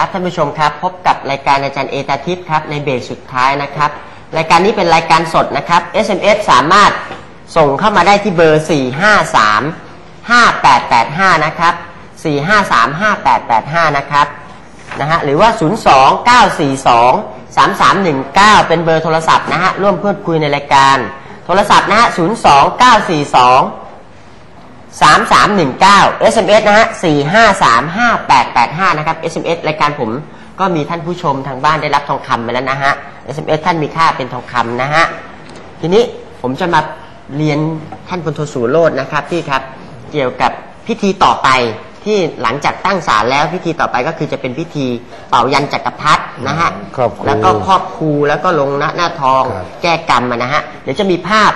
ครับท่านผู้ชมครับพบกับรายการอาจารย์เอตาทิพย์ครับในเบรกสุดท้ายนะครับรายการนี้เป็นรายการสดนะครับ SMS สามารถส่งเข้ามาได้ที่เบอร์ 453 5885 นะครับ 453 5885 นะครับนะฮะหรือว่า 02 942 3319 เป็นเบอร์โทรศัพท์นะฮะร่วมพูดคุยในรายการ โทรศัพท์นะฮะ 02 942 3319 SMS นะฮะ 4535885 นะครับ SMS รายการผมก็มีท่านผู้ชมทางบ้านได้รับทองคำไปแล้วนะฮะ SMS ท่านมีค่าเป็นทองคำนะฮะ ทีนี้ผมจะมาเรียนท่านพลโทสูโรจน์นะครับพี่ครับ เกี่ยวกับพิธีต่อไปที่หลังจากตั้งศาลแล้วพิธีต่อไปก็คือจะเป็นพิธีเป่ายันจักรพรรดินะฮะครอบครูแล้วก็ครอบครูแล้วก็ลงหน้าหน้าทอง ครับ แก้กรรมอะนะฮะเดี๋ยวจะมีภาพ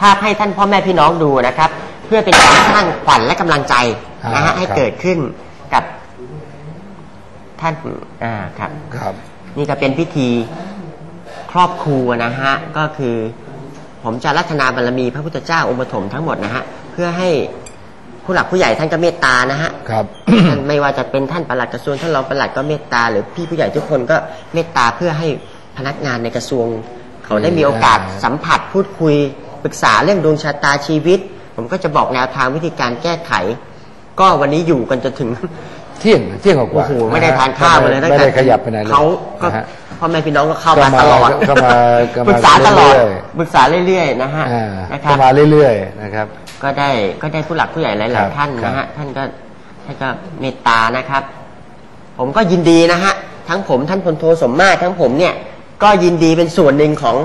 ภาพให้ท่านพ่อแม่พี่น้องดูนะครับ เพื่อเป็นการสร้างขวัญและกำลังใจนะฮะอ่าให้ครับ เกิดขึ้นกับท่านอ่าครับ ครับ นี่ก็เป็นพิธีครอบครัวนะฮะ ก็คือ ผมจะรัตนาบารมีพระพุทธเจ้าองค์ปฐมทั้งหมดนะฮะ เพื่อให้ผู้หลักผู้ใหญ่ท่านก็เมตตานะฮะ ครับ ท่านไม่ว่าจะเป็นท่านปลัดกระทรวงท่านรองปลัดก็เมตตาหรือพี่ผู้ใหญ่ทุกคนก็เมตตาเพื่อให้พนักงานในกระทรวง เขาได้มีโอกาสสัมผัสพูดคุยปรึกษาเรื่องดวงชะตาชีวิต ผมก็จะบอกแนวทางวิธีการแก้ไข ก็วันนี้อยู่กันจนถึงเที่ยงเที่ยงกว่าโอ้โหไม่ได้ทานข้าวมาเลยตั้งไม่แต่ได้ขยับไปไหนเลยเขาก็นะฮะพ่อแม่พี่น้องก็เข้าก็มามาตลอดก็มาก็มาปรึกษาตลอดเรื่อยปรึกษาเรื่อยๆนะฮะอ่านะคก็รับมาเรื่อยๆนะครับ ก็ได้ก็ได้ผู้หลักผู้ใหญ่หครัลายบๆท่านนะครัฮะบท่านก็ท่านก็เมตตานะครับ ผมก็ยินดีนะฮะทั้งผมท่านพลโทสมมาตรทั้งผมเนี่ยก็ยินดีเป็นส่วนหนึ่งของ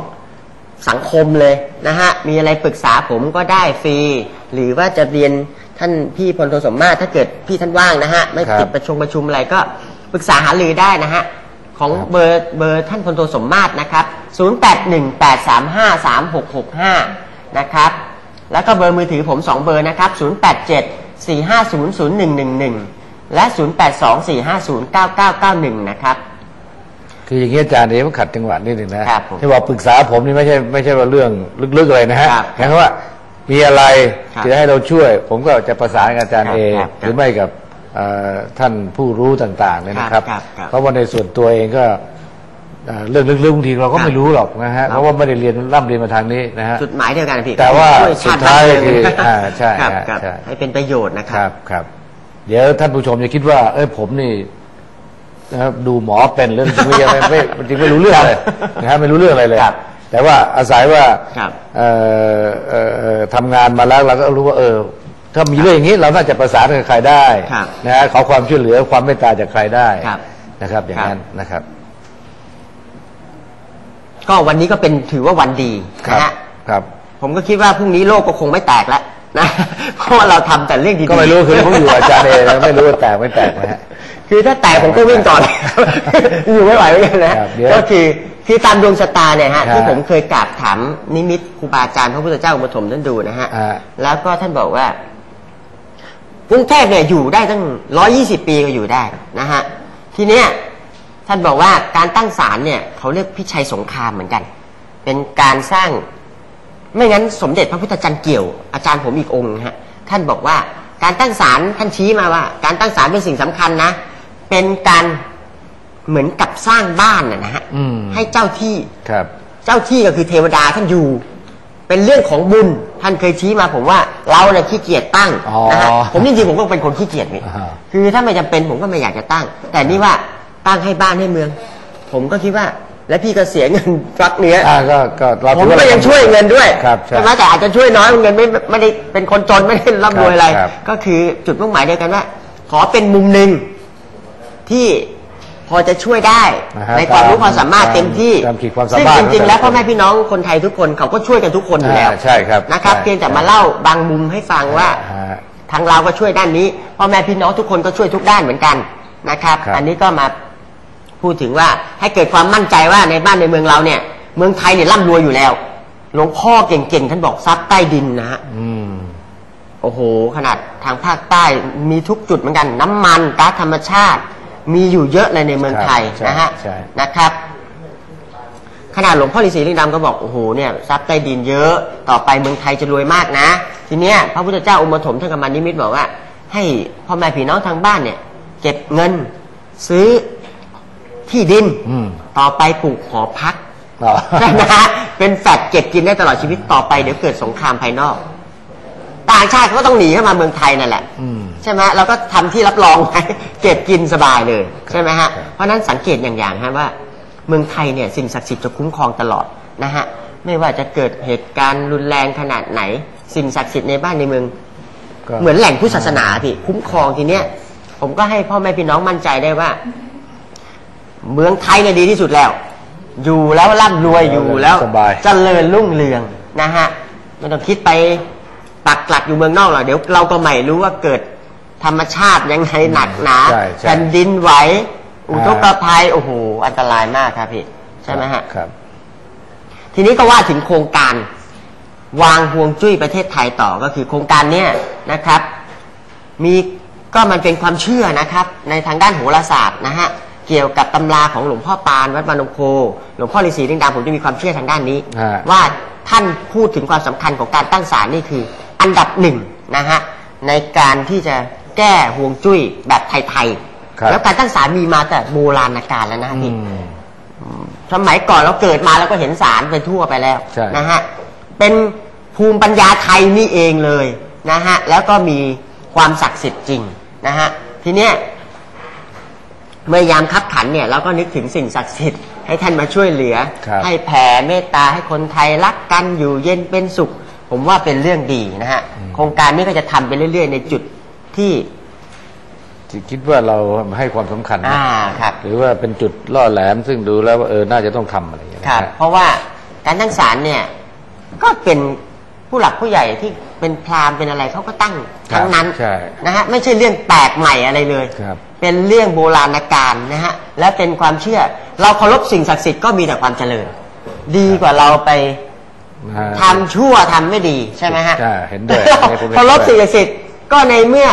สังคมเลยนะฮะ มีอะไรปรึกษาผมก็ได้ฟรี หรือว่าจะเรียนท่านพี่พลโทสมมาตรถ้าเกิดพี่ท่านว่างนะฮะ ไม่ครับติดประชุมประชุมอะไรก็ปรึกษาหารือได้นะฮะ ของครับเบอร์เบอร์ท่านพลโทสมมาตรนะครับ 0818353665 นะครับ แล้วก็เบอร์มือถือผม 2 เบอร์นะครับ 087 450 0111 และ 082 450 9991 นะครับ คืออย่างนี้อาจารย์เดี๋ยวขัดจังหวะนิดหนึ่งนะครับผมที่บอกปรึกษาผมนี่ไม่ใช่ไม่ใช่ว่าเรื่องลึกๆอะไรนะฮะครับหมายความว่ามีอะไรครับที่ให้เราช่วย ผมก็จะประสานกับอาจารย์ครับเอครับหรือไม่กับเอ่อท่านผู้รู้ต่างๆเนี่ยนะครับ ครับครับเพราะว่าในส่วนตัวเองก็เอ่อเรื่องลึกๆบางทีเราก็ครับไม่รู้หรอกนะฮะครับเพราะว่าไม่ได้เรียนร่ำเรียนมาทางนี้นะฮะ จุดหมายเดียวกันนะพี่แต่ว่าช่ยชติสุดท้ายบ้นเมืงคืออ่าใช่ครับใช่ครับใช่ ให้เป็นประโยชน์นะคครัรับ บครับ เดี๋ยวท่านผู้ชมจะคิดว่า เอ้ยผมนี่ นะครับดูหมอเป็นเรื่องจริงไม่ไม่ไม่จริงไม่รู้เรื่องเลยนะครับไม่รู้เรื่องอะไรเลย ครับแต่ว่าอาศัยว่าครับเอ่อเอ่อเอ่อทำงานมาแล้วเราก็รู้ว่าเออ ถ้ามีเรื่องอย่างนี้เราน่าจะประสานกับใครได้ครับนะฮะขอความช่วยเหลือความเมตตาจากใครได้ครับนะครับ อย่างครับนั้นนะครับ ก็วันนี้ก็เป็นถือว่าวันดีครันะบฮะครับ ผมก็คิดว่าพรุ่งนี้โลกก็คงไม่แตกแล้วนะ เพราะว่าเราทำแต่เรื่องดีๆ ก็ไม่รู้คือผมอยู่กับอาจารย์เองนะไม่รู้ว่าแตกไม่แตกนะฮะ คือถ้าแตกผมก็วิ่งก่อนอยู่ไม่ไหวเหมือนกันนะครับเดี๋ยวก็คือคือตามดวงชะตาเนี่ยฮะครับที่ผมเคยกราบถามนิมิตครูบาอาจารย์พระพุทธเจ้าอุปฐมท่านดูนะฮะอ่าแล้วก็ท่านบอกว่ากรุงเทพเนี่ยอยู่ได้ตั้งร้อยี่สิบปีก็อยู่ได้นะฮะทีเนี้ยท่านบอกว่าการตั้งศาลเนี่ยเขาเรียกพิชัยสงครามเหมือนกัน เป็นการสร้างไม่งั้นสมเด็จพระพุทธจันทร์เกี่ยวอาจารย์ผมอีกองค์นะฮะท่านบอกว่าการตั้งศาลท่านชี้มาว่า การตั้งศาลเป็นสิ่งสำคัญนะ เป็นการเหมือนกับสร้างบ้านนะนะฮะอืมให้เจ้าที่ ครับ เจ้าที่ก็คือเทวดาท่านอยู่ เป็นเรื่องของบุญท่านเคยชี้มาผมว่าเราเนี่ยขี้เกียจตั้งอ๋อนะฮะผมจริงๆผมก็เป็นคนขี้เกียจนี่อ่าฮะ คือถ้าไม่จำเป็นผมก็ไม่อยากจะตั้ง แต่นี่ว่าตั้งให้บ้านให้เมือง ผมก็คิดว่า แล้วพี่ก็เสียเงินฟักเนื้อ อ่าก็ก็เราผมถือว่าก็ยังช่วยเงินด้วยครับใช่ไหมแต่อาจจะช่วยน้อยเงินไม่ไม่ได้เป็นคนจนไม่ได้ร่ำรวยอะไร ครับก็คือจุดมุ่งหมายเดียวกันว่า ขอเป็นมุมหนึ่ง ที่พอจะช่วยได้ นะฮะในความรู้ตามความสามารถเต็มที่ตามขีดความสาซึ่งมารถจริงๆ แล้วของแต่ละพ่อแม่พี่น้องคนไทยทุกคนเขาก็ช่วยกันทุกคนอยู่แล้วอ่าใช่ครับนะครับใช่ เพียงแต่มาเล่าบางมุมให้ฟังว่า ฮะ ทางเราก็ช่วยด้านนี้พ่อแม่พี่น้องทุกคนก็ช่วยทุกด้านเหมือนกันนะครับ ครับอันนี้ก็มาพูดถึงว่าให้เกิดความมั่นใจว่าในบ้านในเมืองเราเนี่ย เมืองไทยเนี่ยร่ำรวยอยู่แล้ว หลวงพ่อเก่งๆท่านบอกซับใต้ดินนะฮะอืมโอ้โห ขนาดทางภาคใต้มีทุกจุดเหมือนกัน น้ำมันก๊าซธรรมชาติ มีอยู่เยอะเลยในเมืองไทยใช่นะฮะใช่ นะครับ ขนาดหลวงพ่อฤาษีลิงดำก็บอกโอ้โหเนี่ยทรัพย์ใต้ดินเยอะต่อไปเมืองไทยจะรวยมากนะ ทีเนี้ยพระพุทธเจ้าอุปถมท่านกำมันนิมิตบอกว่า ให้พ่อแม่พี่น้องทางบ้านเนี่ย เก็บเงินซื้อที่ดินอืม ต่อไปปลูกหอพัก อ๋อ ใช่ไหมฮะเป็นแฟลตเก็บกินได้ตลอดชีวิตต่อไปเดี๋ยวเกิดสงครามภายนอก ต่างชาติเขาก็ต้องหนีเข้ามาเมืองไทยนั่นแหละ อืม ใช่ไหมเราก็ทำที่รับรองไว้เก็บกินสบายเลยใช่ไหมฮะเพราะฉะนั้นสังเกตอย่างอย่างฮะว่า เมืองไทยเนี่ยสิ่งศักดิ์สิทธิ์จะคุ้มครองตลอดนะฮะไม่ว่าจะเกิดเหตุการณ์รุนแรงขนาดไหน สิ่งศักดิ์สิทธิ์ในบ้านในเมืองก็เหมือนแหล่งพุทธศาสนาพี่คุ้มครองทีเนี้ยผมก็ให้พ่อแม่พี่น้องมั่นใจได้ว่า เมืองไทยเนี่ยดีที่สุดแล้ว อยู่แล้วร่ำรวยอยู่แล้วสบายเจริญรุ่งเรืองนะฮะไม่ต้องคิดไปปักหลักอยู่เมืองนอกหรอกเดี๋ยวเราก็ไม่รู้ว่าเกิด ธรรมชาติยังไงหนักหนาใช่ใช่ แผ่นดินไหวอุทกภัยโอ้โหอันตรายมากครับพี่ใช่ไหมฮะ ครับ ทีนี้ก็ว่าถึงโครงการวางห่วงจุ้ยประเทศไทยต่อก็คือโครงการเนี้ยนะครับ มีก็มันเป็นความเชื่อนะครับ ในทางด้านโหราศาสตร์นะฮะเกี่ยวกับตำราของหลวงพ่อปานวัดบานงโค หลวงพ่อฤาษีลิงดำผมจะมีความเชื่อทางด้านนี้ ฮะ ว่าท่านพูดถึงความสำคัญของการตั้งศาลนี่คือ อันดับหนึ่งนะฮะในการที่จะ แก้ห่วงจุ้ยแบบไทยครับๆแล้วการตั้งศาลมีมาแต่โบราณกาลแล้วนะอืพี่มสมัยก่อนเราเกิดมาแล้วก็เห็นสารไปทั่วไปแล้วใช่นะฮะเป็นภูมิปัญญาไทยนี่เองเลยนะฮะแล้วก็มีความศักดิ์สิทธิ์จริงนะฮะทีเนี้ยเมื่อยามคับขันเนี่ยเราก็นึกถึงสิ่งศักดิ์สิทธิ์ให้ท่านมาช่วยเหลือครับให้แผ่เมตตาให้คนไทยรักกันอยู่เย็นเป็นสุข ผมว่าเป็นเรื่องดีนะฮะโครงการนี้ก็จะทำไปเรื่อย ๆ ในจุด ที่ที่คิดว่าเราให้ความสำคัญนะอ่าครับ หรือว่าเป็นจุดล่อแหลมซึ่งดูแล้วว่าเออน่าจะต้องทำอะไรอย่างเงี้ยครับนะฮะเพราะว่าการตั้งศาลเนี่ย ก็เป็นผู้หลักผู้ใหญ่ที่เป็นพราหมณ์เป็นอะไรเขาก็ตั้งทั้งนั้นใช่นะฮะไม่ใช่เรื่องแปลกใหม่อะไรเลยครับเป็นเรื่องโบราณกาลนะฮะและเป็นความเชื่อ เราเคารพสิ่งศักดิ์สิทธิ์ก็มีแต่ความเจริญ ดีกว่าเราไปนะฮะทำชั่วทำไม่ดีใช่ไหมฮะใช่เห็นด้วยเราอันนี้ผมเห็นด้วยเคารพสิ่งศักดิ์สิทธิ์ ก็ในเมื่อ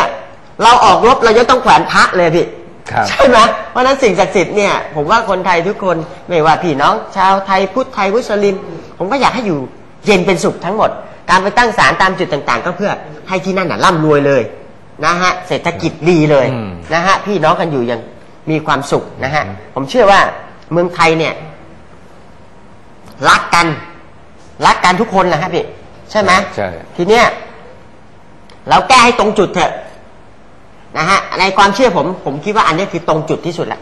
เราออกรบเราจะต้องแขวนพระเลยพี่ครับ ใช่ไหมเพราะฉะนั้นสิ่งศักดิ์สิทธิ์เนี่ยผมว่าคนไทยทุกคนไม่ว่าพี่น้อง ชาวไทยพุทธไทยมุสลิม ผมก็อยากให้อยู่เย็นเป็นสุขทั้งหมด การไปตั้งศาลตามจุดต่างๆ ก็เพื่อให้ที่นั่นน่ะร่ำรวยเลยนะฮะเศรษฐกิจดีเลยอืม นะฮะพี่น้องกันอยู่อย่างมีความสุขนะฮะผมเชื่อว่าเมืองไทยเนี่ย รักกัน รักกันทุกคนนะฮะพี่ใช่ไหมใช่ ทีเนี้ย เราแก้ให้ตรงจุดเถอะนะฮะในความเชื่อผม ผมคิดว่าอันนี้คือตรงจุดที่สุดแล้ว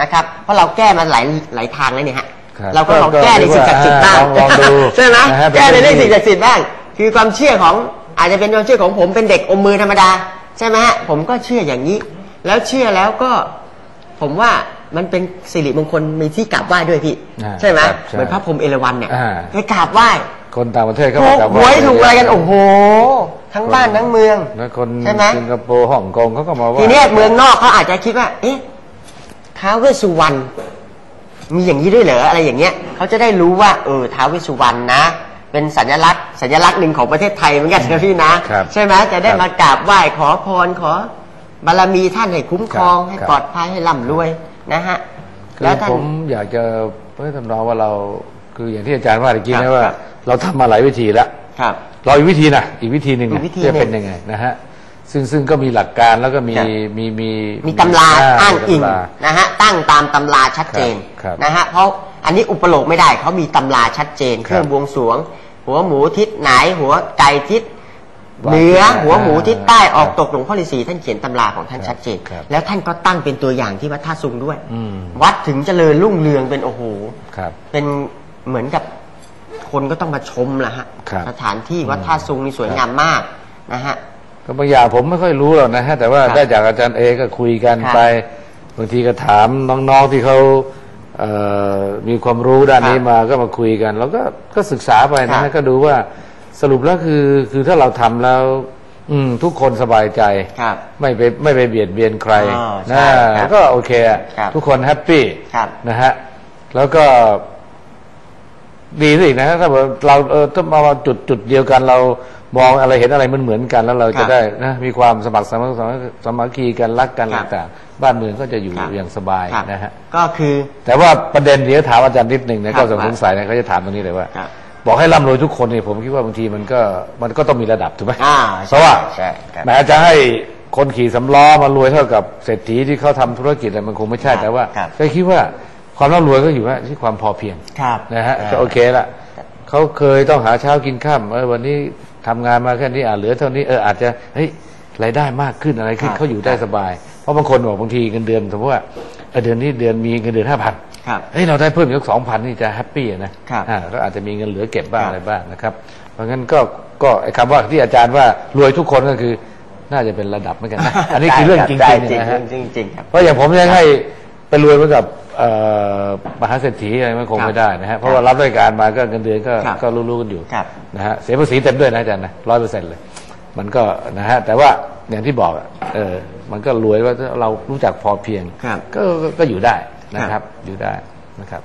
นะครับ เพราะเราแก้มาหลายหลายทางแล้วเนี่ยฮะครับเราก็ลองแก้ในสิ่งศักดิ์สิทธิ์บ้างลองลองดูใช่ไหมนะฮะเป็นแก้ในเรื่องเรื่องที่สิ่งศักดิ์สิทธิ์บ้าง คือความเชื่อของอาจจะเป็นความเชื่อของผมเป็นเด็กอมมือธรรมดาใช่ไหมฮะผมก็เชื่ออย่างนี้ แล้วเชื่อแล้วก็ ผมว่ามันเป็นสิริมงคลมีที่กราบไหว้ด้วยพี่อ่าใช่ไหมครับใช่เหมือนพระพรหมเอราวัณเนี่ยอ่า ไปกราบไหว้ คนต่างประเทศเขาถูบอกกกับหวยถูกอะไรกันโอ้โห ทั้งบ้านทั้งเมืองแล้วคนใช่ไหมสิงคโปร์ฮ่องกงเขาก็มาว่าทีเนี้ยเมืองนอกเขาอาจจะคิดว่า เอ๊ะท้าวเวสสุวรรณมีอย่างนี้ด้วยเหรออะไรอย่างเงี้ยเขาจะได้รู้ว่า เออท้าวเวสสุวรรณนะ เป็นสัญลักษณ์ สัญลักษณ์หนึ่งของประเทศไทยเหมือนกันนะพี่นะครับใช่ไหมจะได้ครับมากราบไหว้ขอพรขอบารมีท่านให้คุ้มครองครับให้ครับปลอดภัยให้ร่ำรวยนะฮะคืแล้วอท่านผมอยากจะเพื่อทำนองว่าเราคืออย่างที่อาจารย์ว่าตะกี้ครันะบว่าครับเราทำมาหลายวิธีแล้วครับ รออีกวิธีนะอีกวิธีหนึ่งอีนะกวิธีจะเป็นหนึ่งยังไงนะฮะซึ่งซึ่งก็มีหลักการแล้วก็มีครับ มีมีมีตำราอ้างอิงตำรา นะฮะตั้งตามตำราชัดเจนครับนะฮะเพราะอันนี้อุปโลกไม่ได้เขามีตำราชัดเจนครับเครื่องบวงสรวง หัวหมูทิศไหน หัวไก่ทิศวางเหนือทิศไหนหัวหมูทิศใต้อ่าออกตกหลวงพ่อฤาษีท่านเขียนตำราของท่านครับชัดเจน ครับแล้วท่านก็ตั้งเป็นตัวอย่างที่วัดท่าซุงด้วย อืม วัดถึงเจริญรุ่งเรืองเป็นโอ้โห ครับ เป็นเหมือนกับ คนก็ต้องมาชมละฮะครับ สถานที่วัดท่าซุงนี่สวยงามมากนะฮะ ก็บางอย่างผมไม่ค่อยรู้หรอกนะฮะแต่ว่าครับได้จากอาจารย์เอก็คุยกันครับไป บางทีก็ถามน้องๆที่เขาเอ่อมีความรู้ด้านนี้ครับมาก็มาคุยกัน แล้วก็ก็ศึกษาไปครันะบฮะก็ดูว่าสรุปแล้วคือคือถ้าเราทำแล้ว อืมทุกคนสบายใจ ครับ ไม่ไปไม่ไปเบียดเบียนใครอ๋อใช่นะครับก็โอเคอะครับทุกคนแฮปปี้ครับนะฮะแล้วก็ ดีสินะฮะถ้าเราเออถ้ามาจุดจุดเดียวกันเรามองอะไรเห็นอะไรมันเหมือนกันแล้วเราครัจะบได้นะมีความสมัครสมัครสมัครสามัคคีกันรักกันครับต่างๆบ้านเมืองก็จะอยู่ครับอย่างสบายครับนะฮะก็คือ แต่ว่าประเด็นเดี๋ยวถามอาจารย์นิดหนึ่งครันะบก็สงสัยนะเขาจะถามตรงนี้เลยว่าครับบอกให้ร่ำรวยทุกคนเนี่ยผมคิดว่าบางทีมันก็มันก็ต้องมีระดับถูกไหมอ่าเพราะว่าใช่ครับแม้จะให้คนขี่สำล้อมารวยเท่ากับเศรษฐีที่เขาทำธุรกิจอะไรมันคงไม่ใช่ครับแต่ว่าครับก็คิดว่า ความร่ำรวยก็อยู่ที่ความพอเพียงครับนะฮะก็โอเคละเขาเคยต้องหาเช้ากินข้ามเออวันนี้ทำงานมาแค่นี้อ่าเหลือเท่านี้เอออาจจะเฮ้ยรายได้มากขึ้นอะไรขึ้นครับเขาอยู่ได้สบาย เพราะบางคนบอกบางทีเงินเดือนสมมติว่าเออเดือนนี้เดือนมีเงินเดือนห้าพันครับเฮ้ยเราได้เพิ่มอีกสองพันนี่จะแฮปปี้นะครับอ่าก็อาจจะมีเงินเหลือเก็บบ้างครับอะไรบ้างนะครับ เพราะงั้นก็ก็ไอ้คำว่าที่อาจารย์ว่ารวยทุกคนก็คือน่าจะเป็นระดับเหมือนกันนะอันนี้คือเรื่องจริงได้ๆจริงนะฮะจริงจริงครับเพราะอย่างผมจะให้ ไปรวยเหมือนกับเอ่อมหาเศรษฐีอะไรมันคงครับไม่ได้นะฮะเพราะว่ารับราชการมาก็เงินเดือนก็ครับก็รู้ๆกันอยู่ครับ นะฮะเสียภาษีเต็มด้วยนะอาจารย์นะร้อยเปอร์เซ็นต์เลย มันก็นะฮะแต่ว่าอย่างที่บอกอะเออมันก็รวยว่าเรารู้จักพอเพียง ครับ ก็ก็ก็อยู่ได้นะคครัรับบอยู่ได้นะครับ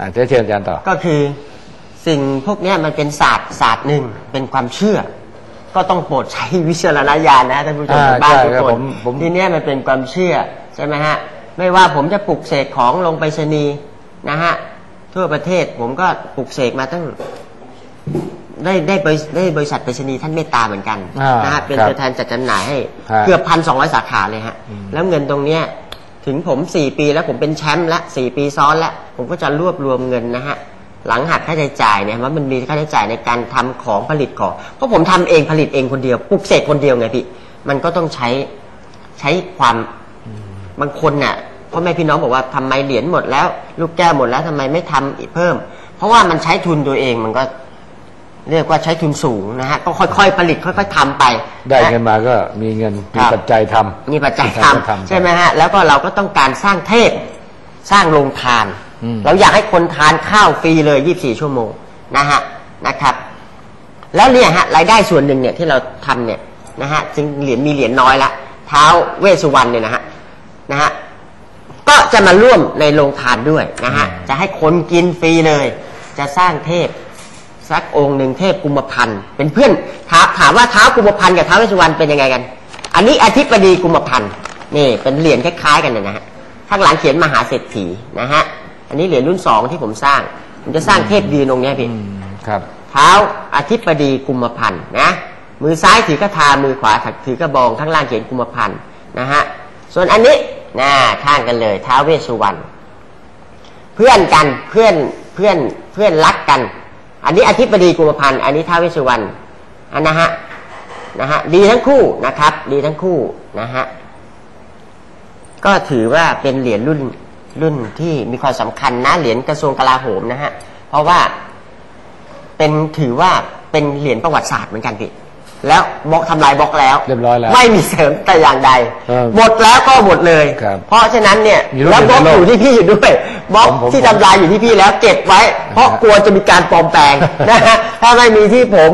อ่าเชิญเชิญอาจารย์ต่อ ก็คือสิ่งพวกเนี้ยมันเป็นศาสตร์ศาสตร์หนึ่งเป็นความเชื่อ ก็ต้องโปรดใช้วิจารณญาณนะท่านผู้ชมอ่าทางบ้านใช่ทุกครับคผนมผม ทีเนี้ยมันเป็นความเชื่อใช่ไหมฮะ ไม่ว่าผมจะปลุกเสกของลงไปรษณีย์นะฮะทั่วประเทศผมก็ปลุกเสกมาตั้งได้ได้บริได้บริษัทไปรษณีย์ท่านเมตตาเหมือนกันอ่านนะฮะเป็นครับตัวแทนจัดจำหน่ายให้ฮะเกือบพันสองร้อยสาขาเลยฮะแล้วเงินตรงเนี้ยถึงผมสี่ปีแล้วผมเป็นแชมป์ละสี่ปีซ้อนแล้วผมก็จะรวบรวมเงินนะฮะหลังหักค่าใช้จ่ายเนี่ยว่ามันมีค่าใช้จ่ายในการทำของผลิตของเพราะผมทำเองผลิตเองคนเดียวปลุกเสกคนเดียวไงพี่มันก็ต้องใช้ใช้ความ บางคนเนี่ย พ่อแม่พี่น้องบอกว่าทำไมเหรียญหมดแล้ว ลูกแก้วหมดแล้วทำไมไม่ทำอีกเพิ่ม เพราะว่ามันใช้ทุนตัวเองมันก็ เรียกว่าใช้ทุนสูงนะฮะก็ค่อยๆผลิตค่อย ๆทำไป ได้นะเงินมาก็มีเงินมีครับปัจจัยทำมีปัจจัยก็ททำำใช่ไหมฮะแล้วก็เราก็ต้องการสร้างเทพสร้างโรงทานอืมเราอยากให้คนทานข้าวฟรีเลย 24 ชั่วโมงนะฮะนะครับ แล้วเนี่ยฮะรายได้ส่วนหนึ่งเนี่ยที่เราทำเนี่ยนะฮะจึงเหรียญมีเหรียญน้อยละเท้าเวสสุวรรณเนี่ยนะฮะนะฮะก็ จะมาร่วมในโรงทานด้วยนะฮะ จะให้คนกินฟรีเลย จะสร้างเทพสักองค์หนึ่งเทพกุมพันธ์เป็นเพื่อนถามถามว่าเท้ากุมพันธ์กับเท้าเวสสุวรรณเป็นยังไงกัน อันนี้อธิบดีกุมพันธ์นี่เป็นเหรียญคล้ายๆกันเลยนะฮะข้างหลังเขียนมหาเศรษฐีนะฮะอันนี้เหรียญรุ่นสองที่ผมสร้างผมจะสร้างเทพยืนองค์เนี้ยพี่อืมครับ เท้าอธิบดีกุมพันธ์นะมือซ้ายถือกระทามือขวาถือกระบองข้างล่างเขียนกุมพันธ์นะฮะส่วนอันนี้ หนะข้างกันเลยท้าวเวสสุวรรณเพื่อนกันเพื่อนเพื่อนเพื่อนรักกัน อันนี้อธิบดีกุมพันธ์อันนี้ท้าวเวสสุวรรณอันนะฮะนะฮะดีทั้งคู่นะครับ ดีทั้งคู่นะฮะก็ถือว่าเป็นเหรียญรุ่นรุ่นที่มีความสำคัญนะเหรียญกระทรวงกลาโหมนะฮะเพราะว่าเป็นถือว่าเป็นเหรียญประวัติศาสตร์เหมือนกันพี่ แล้วบล็อกทำลายบล็อกแล้วเรียบร้อยแล้วไม่มีเสริมแต่อย่างใด เออหมดแล้วก็หมดเลย ครับเพราะฉะนั้นเนี่ยมีรูปแล้วบล็อกในโลกอยู่ที่พี่อยู่ด้วยบล็อกผมผมที่ทำลายอยู่ที่พี่แล้วเก็บไว้ เพราะกลัวจะมีการปลอมแปลงนะฮะถ้าไม่มีที่ผม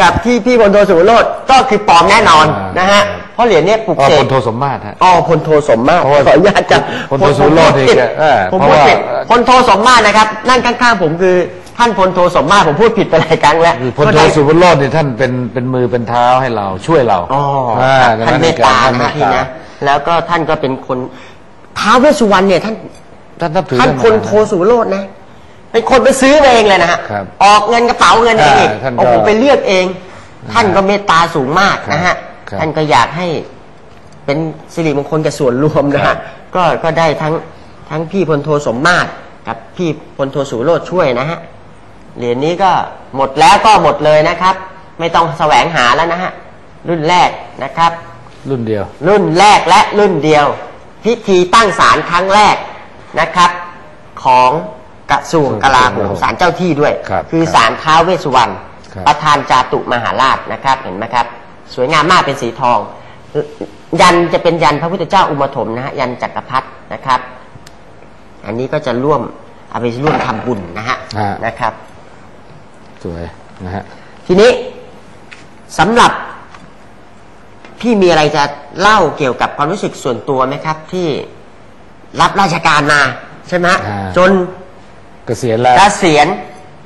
กับที่พี่พลโทสุวโรจน์ก็คือปลอมแน่นอนอ่าน นะฮะเพราะเหรียญเนี้ยปลุกอ๋อเสพกลโทสมมาตรฮะ อ๋อพลโทสมมาตรเพราะว่าขออนุญาตจะพลโทสุวโรจน์นี่แกเออผมเพราะพูดว่า ผิดพลโทสมมาตรนะครับ นั่งข้างๆผมคือ ท่านพลโทสมมาตรผมพูดผิดไปหลายครั้งแล้วคือพลโทสุวรรณเนี่ยท่านเป็นเป็นมือเป็นเท้าให้เราช่วยเราอ๋ออ่าท่านเมตตาท่านนะเมฮะตพี่ตานะแล้วก็ท่านก็เป็นคนท้าวเวสสุวรรณเนี่ยท่านท่านนับถือท่านมพลโทสุวโรจน์นะเป็นคนไปซื้อมาเองเลยนะฮะครับออกเงินกระเป๋าเงินเองอีกอ่าท่านก็โอ้โหไปเลือกเอง ท่านก็เมตตาสูงมากนะฮะครับท่านก็อยากให้เป็นสิริมงคลกับส่วนรวมนะครัฮะบก็ก็ได้ทั้งทั้งพี่พลโทสมมาตรกับพี่พลโทสุโรจน์ช่วยนะฮะ เหรียญนี้ก็หมดแล้วก็หมดเลยนะครับ ไม่ต้องแสวงหาแล้วนะฮะรุ่นแรกนะครับ รุ่นเดียว รุ่นแรกและรุ่นเดียว พิธีตั้งศาลครั้งแรกนะครับ ของกระทรวงกลาโหมศาลเจ้าที่ด้วยครับคือครับศาลท้าวเวสสุวรรณครับประธานจาตุมหาราชนะครับ เห็นไหมครับ สวยงามมากเป็นสีทอง ยันจะเป็นยันพระพุทธเจ้าอุมาถมนะฮะยันจักรพรรดินะครับ อันนี้ก็จะร่วมเอาไปร่วมทำบุญนะฮะฮะนะครับ สวยนะฮะทีนี้สำหรับพี่มีอะไรจะเล่าเกี่ยวกับความรู้สึกส่วนตัวไหมครับ ที่รับราชการมาใช่ไหมอ่า จนเกษียณแล้วเกษียณ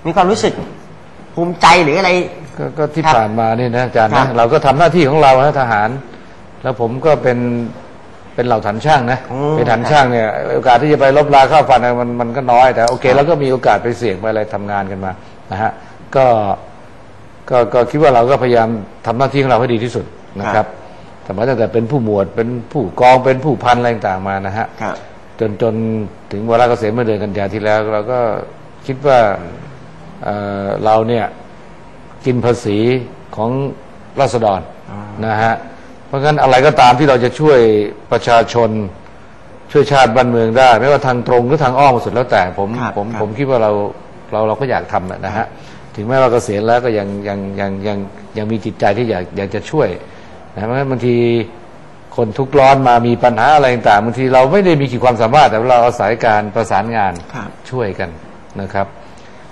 มีความรู้สึกภูมิใจหรืออะไรก็ก็ที่ครับผ่านมานี่นะอาจารย์ครันะบ เราก็ทำหน้าที่ของเรานะทหาร แล้วผมก็เป็นเป็นเหล่าฐานช่างนะอืมเป็นฐานช่างเนี่ยโอกาสที่จะไปลบลาข้าวฟันเนี่ยมันมันก็น้อยแต่โอเคเราก็มีโอกาสไปเสี่ยงไปอะไรทำงานกันมานะฮะ ก็ก็ก็คิดว่าเราก็พยายามทำหน้าที่ของเราให้ดีที่สุดนะครับทมัยตั้งแต่เป็นผู้หมวดเป็นผู้กองเป็นผู้พันอะไรต่างๆมานะฮะครับจนจนถึงวาระเกษียณเมื่อเดือนกันยาที่แล้ว เราก็คิดว่าเอ่อเราเนี่ยกินภาษีของราษฎรอ๋อนะฮะเพราะงั้นอะไรก็ตามที่เราจะช่วยประชาชนช่วยชาติบ้านเมืองได้ ไม่ว่าทางตรงหรือทางอ้อมสุดแล้วแต่ผมครับผมครับผมคิดว่าเราเราเราก็อยากทำนะนะฮะ ถึงแม้ว่าเกษียณแล้วก็ยังยังยังยังยังมีจิตใจที่อยากอยากจะช่วยนะเพราะงั้นบางทีคนทุกข์ร้อนมามีปัญหาอะไรต่างๆบางทีเราไม่ได้มีขีดความสามารถ แต่ว่าเราอาศัยการประสานงานครับช่วยกันนะครับ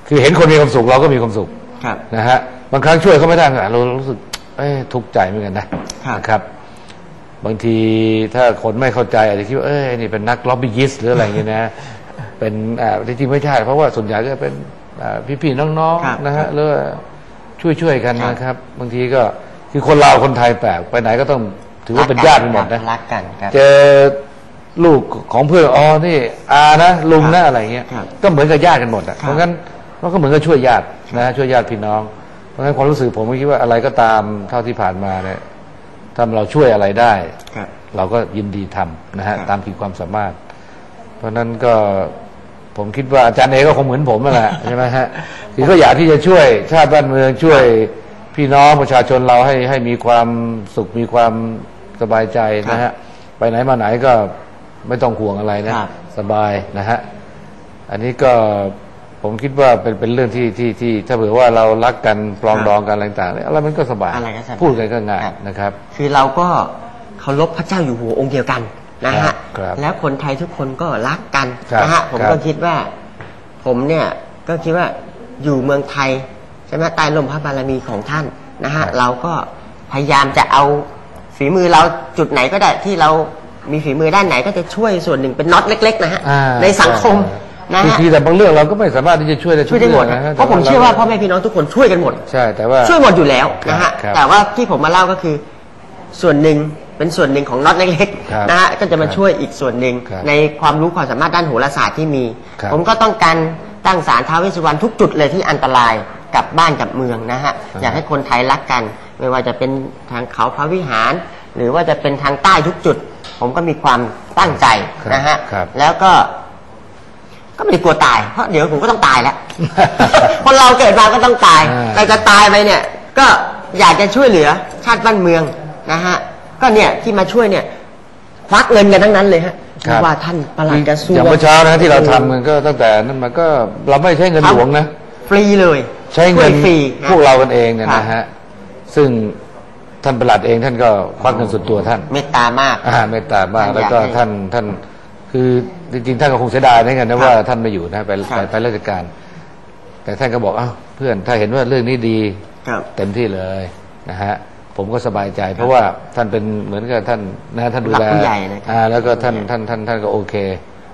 คือเห็นคนมีความสุขเราก็มีความสุขครับนะฮะบางครั้งช่วยเขาไม่ได้เรารู้สึกเอ้ยทุกข์ใจเหมือนกันนะครับนะครับ บางทีถ้าคนไม่เข้าใจอาจจะคิดว่าเอ้ยนี่เป็นนักล็อบบี้ยิสต์หรืออะไรอย่างเงี้ยนะเป็นอ่าจริงๆไม่ใช่เพราะว่าส่วนใหญ่ก็เป็นอ่า พี่ๆน้องครับๆนะครัฮะบหรือว่าช่วยๆกันครับนะครับ บางทีก็คือคนเราวคนไทยแปลกไปไหนก็ต้องถือว่าเป็นญาติกันหมดนะรักกันครับเจอลูกของเพื่อนอ๋อนี่อานะลุงนะอะไรเงี้ยครับก็เหมือนกับญาติกันหมดอะครับเพราะงั้นมันก็เหมือนกับช่วยญาตินะช่วยญาติพี่น้อง เพราะงั้นความรู้สึกผมก็คิดว่าอะไรก็ตามเท่าที่ผ่านมาเนี่ยถ้าเราช่วยอะไรได้ครับเราก็ยินดีทำนะฮะครับตามขีดความสามารถ เพราะฉะนั้นก็ ผมคิดว่าอาจารย์เอก็คงเหมือนผมนั่นแหละใช่ไหมฮะคือก็อยากที่จะช่วย ชาติบ้านเมืองช่วยพี่น้องประชาชนเราให้ให้มีความสุขมีความสบายใจนะฮะไปไหนมาไหนก็ไม่ต้องห่วงอะไรนะครับสบายนะฮะอันนี้ก็ผมคิดว่าเป็นเป็นเรื่องที่ที่ที่ ถ้าเผื่อว่าเรารักกันปรองครับดองกันอะไรต่างๆเนี่ยอะไรมันก็สบายอะไรก็สบายพูดกันก็ง่ายครับนะครับ คือเราก็เคารพพระเจ้าอยู่หัวองค์เดียวกัน นะครัฮะบครับแล้วคนไทยทุกคนก็รักกันครับนะฮะผมครับก็คิดว่า ผมเนี่ยก็คิดว่าอยู่เมืองไทยใช่ไหมใต้ลมพระบารมีของท่านนะฮะเราก็พยายามจะเอาฝีมือเราจุดไหนก็ได้ที่เรามีฝีมือด้านไหนก็จะช่วยส่วนหนึ่งเป็นน็อตเล็ก ๆ นะฮะอ่าในสังคมนะคือฮะคือแต่บางเรื่องเราก็ไม่สามารถที่จะช่วยได้ทุช่วยกได้หมดเรื่องนะนะฮะเพราะผมเชื่อว่าพ่อแม่พี่น้องทุกคนช่วยกันหมด ใช่แต่ว่า ช่วยหมดอยู่แล้วนะฮะ ครับแต่ว่าที่ผมมาเล่าก็คือ ส่วนหนึ่ง เป็นส่วนหนึ่งของน็อตเล็กครับๆนะฮะก็จะมาครับช่วยอีกส่วนหนึ่งครับในความรู้ความสามารถด้านโหราศาสตร์ที่มี ครับ ผมก็ต้องการตั้งศาลท้าวเวสสุวรรณทุกจุดเลยที่อันตรายกับบ้านกับเมืองนะฮะอ่าอยากให้คนไทยรักกัน ไม่ว่าจะเป็นทางเขาพระวิหาร หรือว่าจะเป็นทางใต้ทุกจุด ผมก็มีความตั้งใจครับนะฮะครับ แล้วก็ ก็ไม่ได้กลัวตาย เพราะเดี๋ยวผมก็ต้องตายแล้ว คนเราเกิดมาก็ต้องตาย อ่า แต่จะตายไปเนี่ย ก็อยากจะช่วยเหลือชาติบ้านเมืองนะฮะ ก็เนี่ยที่มาช่วยเนี่ยควักเงินกันทั้งนั้นเลยฮะครับว่าท่านประหลัดกระทรวงอย่างเมื่อเช้านะที่เราทำกันก็ตั้งแต่นั้นมันก็เราไม่ใช้เงินหลวงนะ ฟรีเลยใช้เงินช่วยฟรีฮะพวกเรากันเองเนี่ยครับนะฮะซึ่งท่านประหลัดเองท่านก็ควักเงินส่วนตัวท่าน เมตตามาก อ่าเมตตามากท่านแล้วก็อยากให้ท่านท่านคือจริงๆท่านก็คงเสียดายเหมือนกันนะว่าท่านไม่อยู่นะไปครับ ไปไปราชการ แต่ท่านก็บอกอ้าวเพื่อนถ้าเห็นว่าเรื่องนี้ดี ครับ เต็มที่เลยนะฮะ ผมก็สบายใจ เพราะว่าท่านเป็นเหมือนกับท่านนะท่านดูแลผู้หลักผู้ใหญ่นะครับอ่าแล้วก็ท่านท่านท่านท่านก็โอเค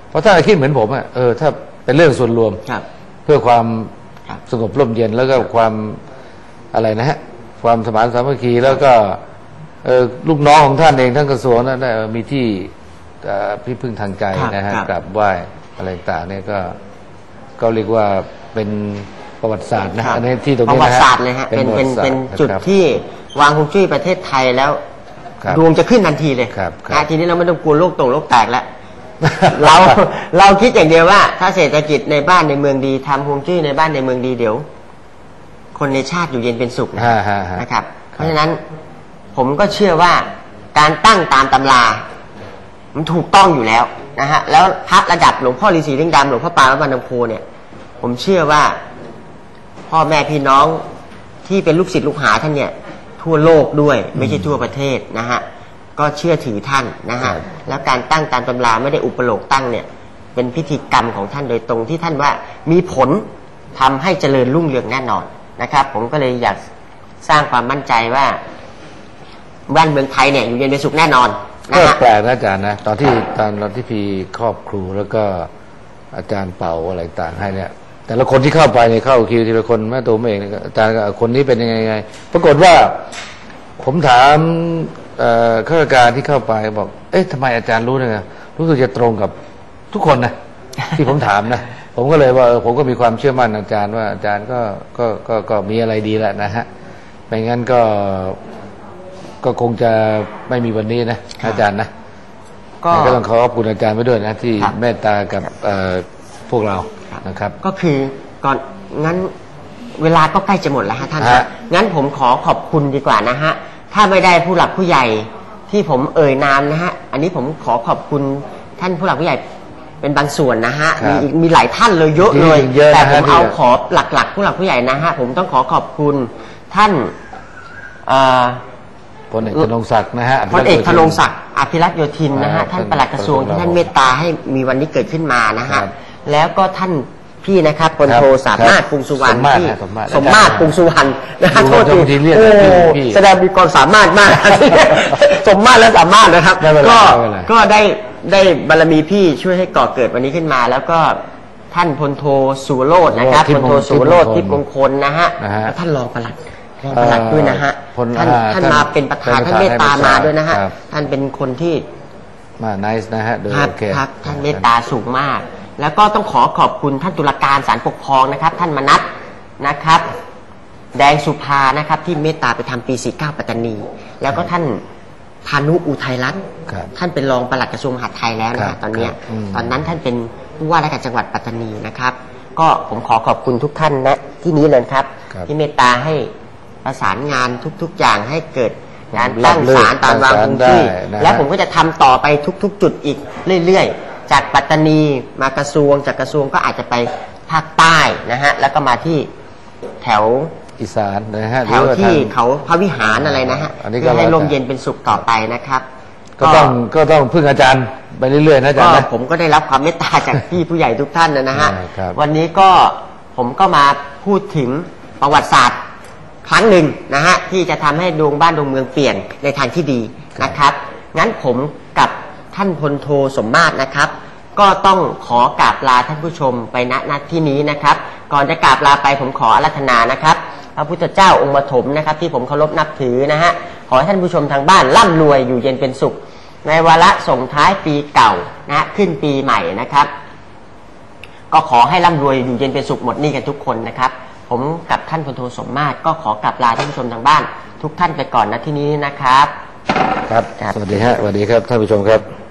เพราะท่านคิดเหมือนผมอะเออถ้าเป็นเรื่องส่วนรวมครับ เพื่อความครับสงบร่มเย็นแล้วก็ความอะไรนะฮะความสมานสามัคคีแล้วก็เออลูกน้องของท่านเองท่านกระทรวงนั้นได้มีที่เอ่อพิพึ่งทางใจครับนะฮะครับกราบไหว้อะไรต่างๆเนี่ยก็ก็เรียกว่าเป็นประวัติศาสตร์นะครัฮะบอันนี้ที่ตรงประนี้วันะติฮะศาสตร์เลยฮะเป็นเป็นเป็นระวัติศาสตร์จุดนะครับที่ วางฮวงจุ้ยประเทศไทยแล้วครับดวงจะขึ้นทันทีเลยครับครับ นะทีนี้เราไม่ต้องกลัวโรคตกโรคแตกแล้ว เราเราคิดอย่างเดียวว่า ถ้าเศรษฐกิจในบ้านในเมืองดีทำฮวงจุ้ยในบ้านในเมืองดีเดี๋ยว คนในชาติอยู่เย็นเป็นสุขนะฮะฮะฮะ นะครับ เพราะฉะนั้นผมก็เชื่อว่าการตั้งตามตำรา มันถูกต้องอยู่แล้วนะฮะแล้วพระระดับหลวงพ่อฤาษีลิงดำหลวงพ่อปานวัดบรรณโพเนี่ย ผมเชื่อว่า พ่อแม่พี่น้องที่เป็นลูกศิษย์ลูกหาท่านเนี่ย ทั่วโลกด้วยไม่ใช่ทั่วประเทศนะฮะก็เชื่อถือท่านนะฮะครับแล้วการตั้งตามตำราไม่ได้อุปโลกตั้งเนี่ยเป็นพิธีกรรมของท่านโดยตรงที่ท่านว่ามีผลทำให้เจริญรุ่งเรืองแน่นอนนะครับ ผมก็เลยอยากสร้างความมั่นใจว่าบ้านเมืองไทยเนี่ยอยู่เย็นเป็นสุขแน่นอนนะก็ฮะแปลกนะอาจารย์นะตอนที่ตอนตอนที่พีครอบครูแล้วก็อาจารย์เป่าอะไรต่างให้เนี่ย แต่ละคนที่เข้าไปเนี่ยเข้าคิวทีละคนแม่ตัวผมเองเนี่ยก็อาจารย์ก็คนนี้เป็นยังไงยังไง ปรากฏว่า ผมถามเอ่อข้าราชการที่เข้าไปบอก เอ๊ะทำไมอาจารย์รู้เนี่ยรู้สึกจะตรงกับทุกคนนะที่ผมถามนะผมก็เลยว่าเออผมก็มีความเชื่อมั่นอาจารย์ว่าอาจารย์ก็ก็ก็ก็มีอะไรดีแหละนะฮะไม่งั้นก็ก็คงจะไม่มีวันนี้นะอาจารย์นะก็แต่ก็ต้องขอขอบคุณอาจารย์ไว้ด้วยนะที่ครับเมตตากับเอ่อพวกเรา ครับนะครับ ก็คือก่อนงั้นเวลาก็ใกล้จะหมดแล้วฮะท่านฮะ ฮะงั้นผมขอขอบคุณดีกว่านะฮะ ถ้าไม่ได้ผู้หลักผู้ใหญ่ที่ผมเอ่ยนามนะฮะ อันนี้ผมขอขอบคุณท่านผู้หลักผู้ใหญ่เป็นบางส่วนนะฮะ ครับมีอีกมีหลายท่านเลยเยอะจริงๆเลยเยอะนะแต่ผมฮะที่เอาขอหลักๆ ผู้หลักผู้ใหญ่นะฮะ ผมต้องขอขอบคุณท่านเอ่อ พลเอกธนงศักดิ์นะฮะพลเอกธนงศักดิ์อภิรัตน์โยธินนะครัฮะบท่านปลัดกระทรวงที่ท่านเมตตาให้มีวันนี้เกิดขึ้นมานะครัฮะ บ แล้วก็ท่านพี่นะครับพลครับโทสามารถครับกรุงสุวรรณสมมาตรที่นะสมมาตรสมมาตรกรุงสุวรรณนะฮะดูโทษทีบางทีเรียกโอ้พี่แสดงมีความสามารถมาก สมมาตรและสามารถนะครับไม่เป็นไรก็ไม่เป็นไรก็ได้ได้บารมีพี่ช่วยให้ก่อเกิดวันนี้ขึ้นมา แล้วก็ท่านพลโทสุวโรจน์นะครับทิพพลย์มงโทสุวโรจน์ทิทิพพย์ย์มมงงคคลลนะฮะนะฮะแล้วท่านรองปลัดรองปลัดเอ่อด้วยนะฮะพลท่านอ่าท่านท่านมาเป็นประธานเป็นประธานท่านเมตตาให้ประธานมาด้วยนะฮะครับท่านเป็นคนที่มา nice นะฮะโดยครับโอเคครับท่านเมตตาสูงมาก แล้วก็ต้องขอขอบคุณท่านตุลาการศาลปกครองนะครับ ท่านมนัทนะครับ แดงสุภานะครับ ที่เมตตาไปทำปี 49 ปัตตานี แล้วก็ท่านพานุอุทัยรัตน์ครับท่านเป็นรองปลัดกระทรวงมหาดไทยแล้วนะครัฮะบตอนเนี้ยครับอืม ตอนนั้นท่านเป็นผู้ว่าราชการจังหวัดปัตตานีนะครับ ก็ผมขอขอบคุณทุกท่านนะที่นี้เลยครับ ครับ ที่เมตตาให้ประสานงานทุกๆอย่างให้เกิดงานรับตั้งเลิกศาลตามวางตั้งศาลพื้นที่ได้นะฮะและผมก็จะทำต่อไปทุก ๆ จุดอีกเรื่อยๆ จากปัตตานีมากระทรวง จากกระทรวงก็อาจจะไปภาคใต้นะฮะแล้วก็มาที่แถวอีสานนะฮะหแถรือวว่าที่ทางเขาพระวิหารอะไรนะฮะอันนี้ก็เพื่อให้แล้วแต่ลมเย็นเป็นสุขต่อไปนะครับ ก็ต้องก็ต้องพึ่งอาจารย์ไปเรื่อยๆนะอาจารก็ย์นะผมก็ได้รับความเมตตาจากพี่ผู้ใหญ่ทุกท่านนะนะฮะอ่าครับวันนี้ก็ผมก็มาพูดถึงประวัติศาสตร์ครั้งหนึ่งนะฮะที่จะทำให้ดวงบ้านดวงเมืองเปลี่ยนในทางที่ดีนะครับ งั้นผมกับ ท่านพลโทสมมาตรนะครับ ก็ต้องขอกราบลาท่านผู้ชมไปณณที่นี้นะครับ ก่อนจะกราบลาไปผมขออารัธนานะครับพระพุทธเจ้าองค์ปฐมนะครับ ที่ผมเคารพนับถือนะฮะขอให้ท่านผู้ชมทางบ้านร่ำรวยอยู่เย็นเป็นสุข ในวาระส่งท้ายปีเก่านะฮะขึ้นปีใหม่นะครับ ก็ขอให้ร่ำรวยอยู่เย็นเป็นสุขหมดหนี้กันทุกคนนะครับ ผมกับท่านพลโทสมมาตรก็ขอกลับลาท่านผู้ชมทางบ้าน ทุกท่านไปก่อนนะที่นี้นะครับ ครับ ครับ สวัสดีฮะสวัสดีครับท่านผู้ชมครับ